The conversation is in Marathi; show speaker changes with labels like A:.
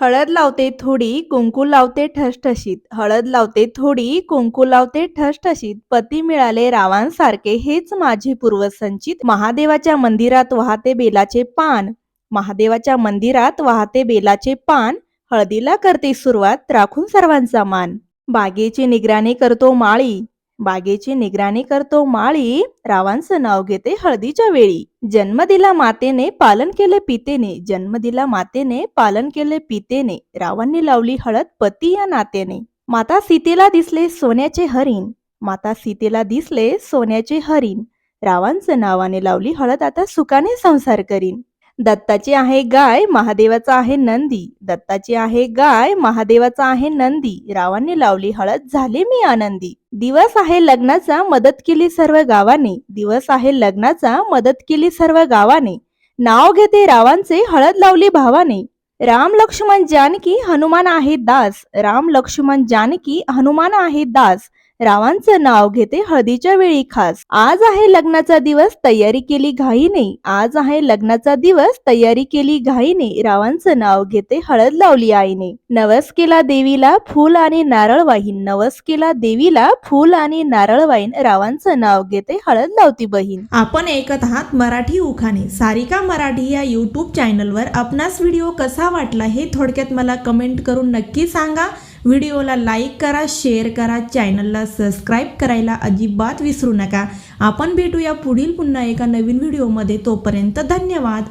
A: हळद लावते थोडी कुंकू लावते ठसठशीत. हळद लावते थोडी कुंकू लावते ठसठशीत. पती मिळाले रावांसारखे हेच माझे पूर्वसंचित. महादेवाच्या मंदिरात वाहते बेलाचे पान. महादेवाच्या मंदिरात वाहते बेलाचे पान. हळदीला करते सुरुवात राखून सर्वांचा मान. बागेची निगराणी करतो माळी. बागेची निगराणी करतो माळी रावांचं नाव घेते हळदीच्या वेळी. जन्म दिला मातेने पालन केले पितेने. जन्म दिला मातेने पालन केले पितेने. रावांनी लावली हळद पती या नातेने. माता सीतेला दिसले सोन्याचे हरिण. माता सीतेला दिसले सोन्याचे हरिण. रावांचं नावाने लावली हळद आता सुखाने संसार करीन. दत्ताची आहे गाय महादेवाचा आहे नंदी. दत्ताची आहे गाय महादेवाचा आहे नंदी. रावांनी लावली हळद झाले मी आनंदी. दिवस आहे लग्नाचा मदत केली सर्व गावाने. दिवस आहे लग्नाचा मदत केली सर्व गावाने. नाव घेते रावांचे हळद लावली भावाने. राम लक्ष्मण जानकी हनुमान आहे दास. राम लक्ष्मण जानकी हनुमान आहे दास. रावांचं नाव घेते हळदीच्या वेळी खास. आज आहे लग्नाचा दिवस तयारी केली घाईने. आज आहे लग्नाचा दिवस तयारी केली घाईने. रावांचं नाव घेते हळद लावली आईने. नवस केला देवीला फूल आणि नारळ वाहीन. नवस केला देवीला फूल आणि नारळ वाहीन. रावांचं नाव घेते हळद लावती बहीण.
B: आपण ऐकत आहात मराठी उखाणे. सारिका मराठी या यूट्यूब चॅनलवर आपणास व्हिडिओ कसा वाटला हे थोडक्यात मला कमेंट करून नक्की सांगा. व्हिडिओला लाईक करा शेअर करा चॅनलला सबस्क्राईब करायला अजिबात विसरू नका. आपण भेटूया पुढील पुन्हा एका नवीन व्हिडिओमध्ये. तोपर्यंत धन्यवाद.